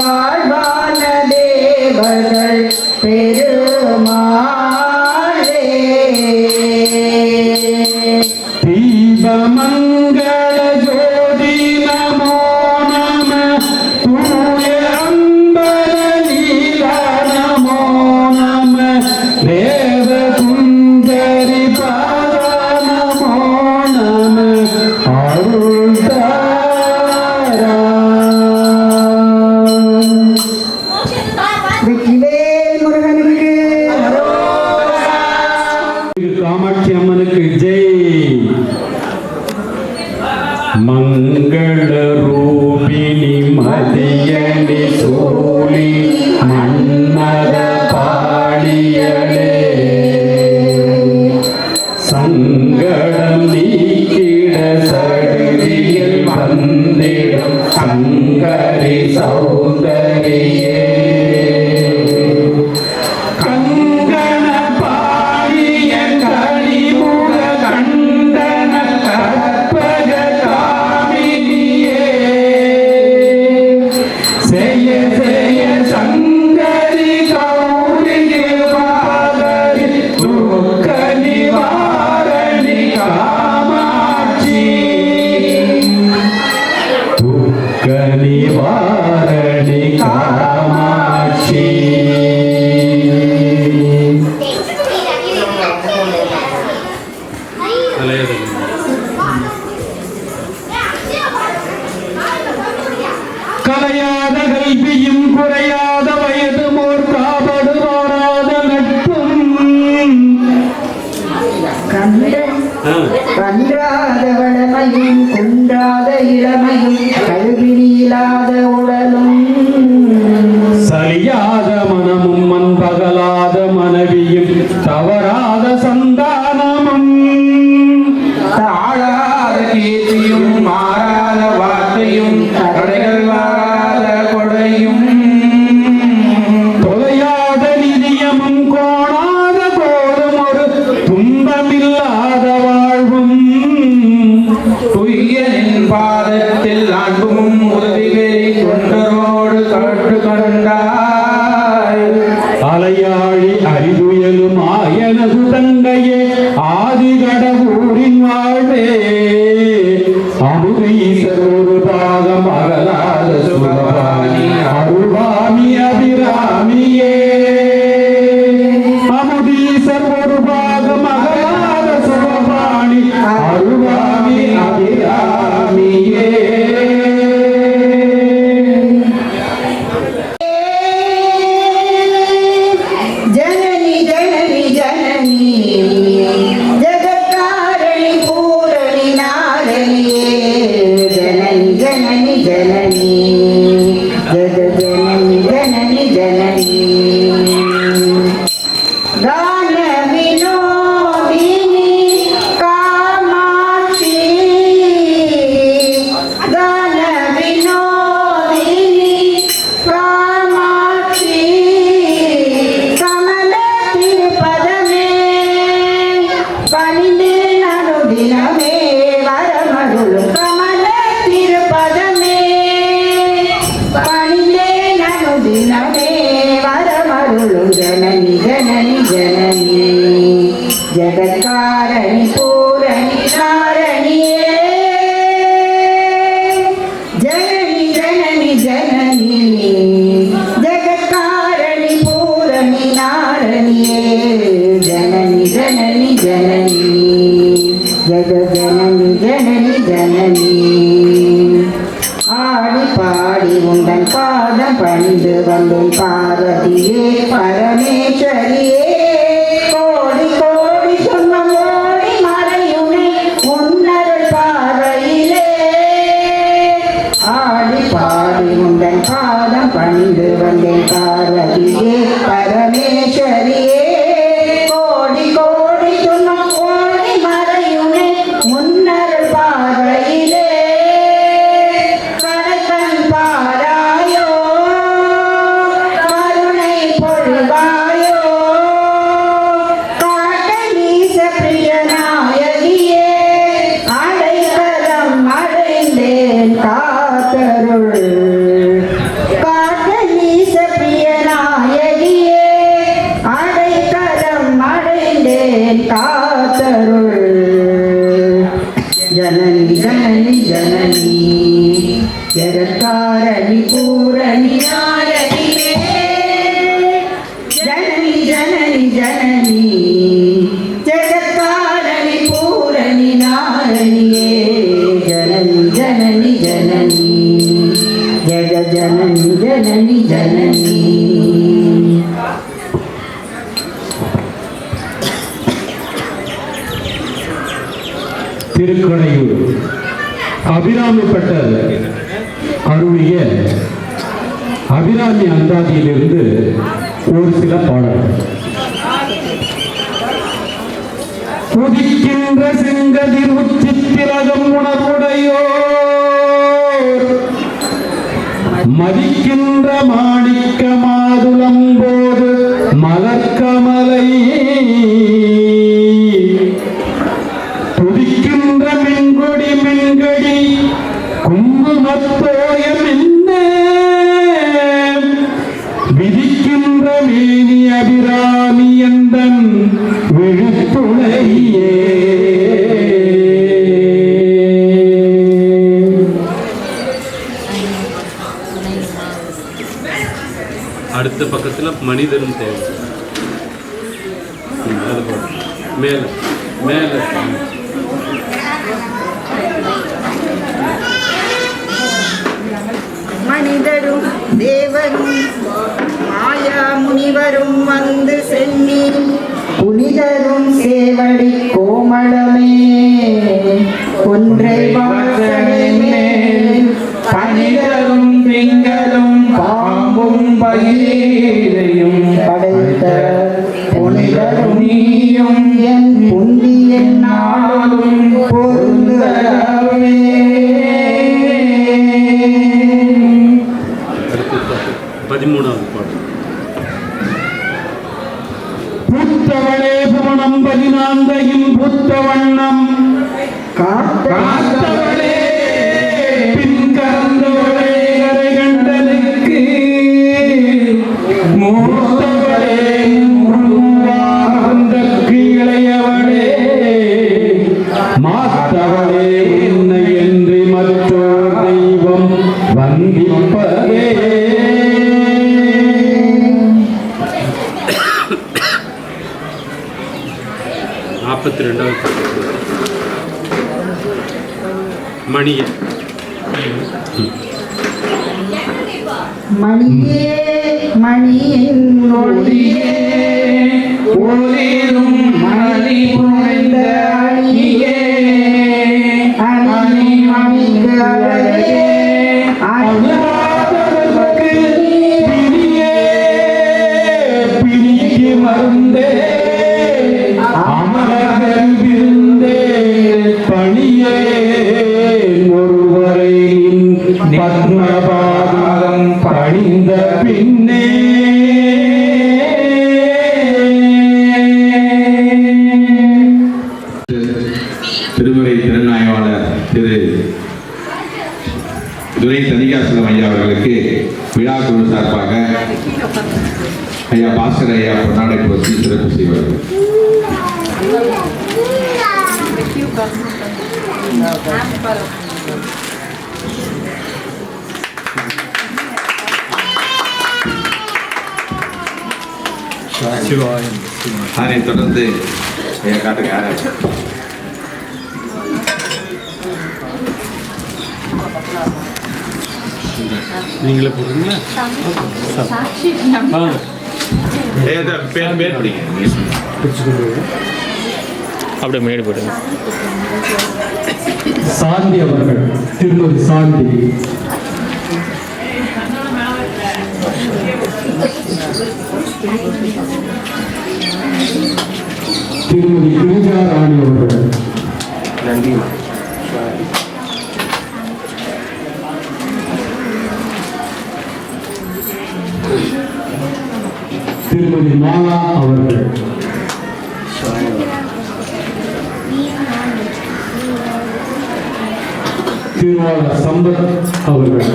Bye. வளமையும் குன்றாத இளமையும் கல்வியில்லாத जननी जग जननी जननी जननी गान विनोदिनी कामाक्षी गान विनोदिनी कामाक्षी कमल तिरुपद में पलिंदे नरु दिनवे वरमगुलु कमल ஜக ஜனனி ஜனனி ஜனனி ஆடி பாடி உண்டன் பாதம் பணிந்து வந்தும் பார்வதியே பரமேஸ்வரியே திருக்கணையூர் அபிராமிப்பட்டர் அருளிய அபிராமி அந்தாதியிலிருந்து ஒரு சில பாடல்கள். உதிக்கின்ற செங்கதிர் உச்சித்திலகம் உணர்வுடையோ மதிக்கின்ற மாணிக்க மாதுளம் போது துதிக்கின்ற அடுத்த பக்கத்தில் மனிதனும் தேவை. அது போதும். மேலே மேலே. மனிதரும் தேவரும் மாயா முனிவரும் வந்து சென்னி. புனிதரும் சேவடி கோமளமே. കാന്തയും പുത്തവണ്ണം. കാത്തവളെ കണ്ടനക്ക് മോ நாற்பத்தி ரெண்டாவது பாடல் மணியன் மணியே மணியின் ஒளியே ஒளிரும் மணி புனைந்த அணியே. ஐயா பாஸ்கர் ஐயா பொன்னாடை போற்றி சிறப்பு செய்வார்கள் அதனைத் தொடர்ந்து ஐயா காட்டுங்க நீங்களே போடுறீங்களா? அப்படியே முன்னாடி போடுங்க சாந்தி அவர்கள் திருமதி சாந்தி. திருமதி பூஜா ராணி அவர்கள். திருமதி மாலா அவர்கள் திருவாளர் சம்பத் அவர்கள்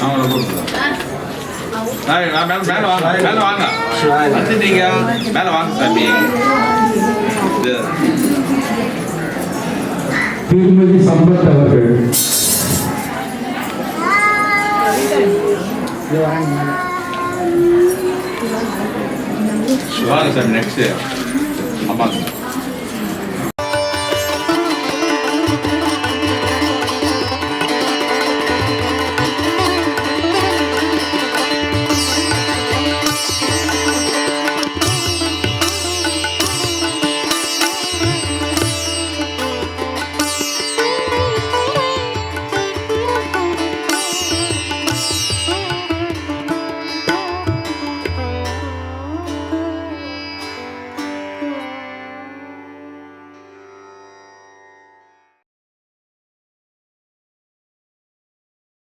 அவங்கள கூப்பிடுங்க. ஏய், நான் மேல மேல வாங்க மேல வாங்க வந்துட்டீங்க மேல வாங்க சாமி இது திருமதி சம்பத் அவர்கள் 요한이 요한이 넥스예요. 아마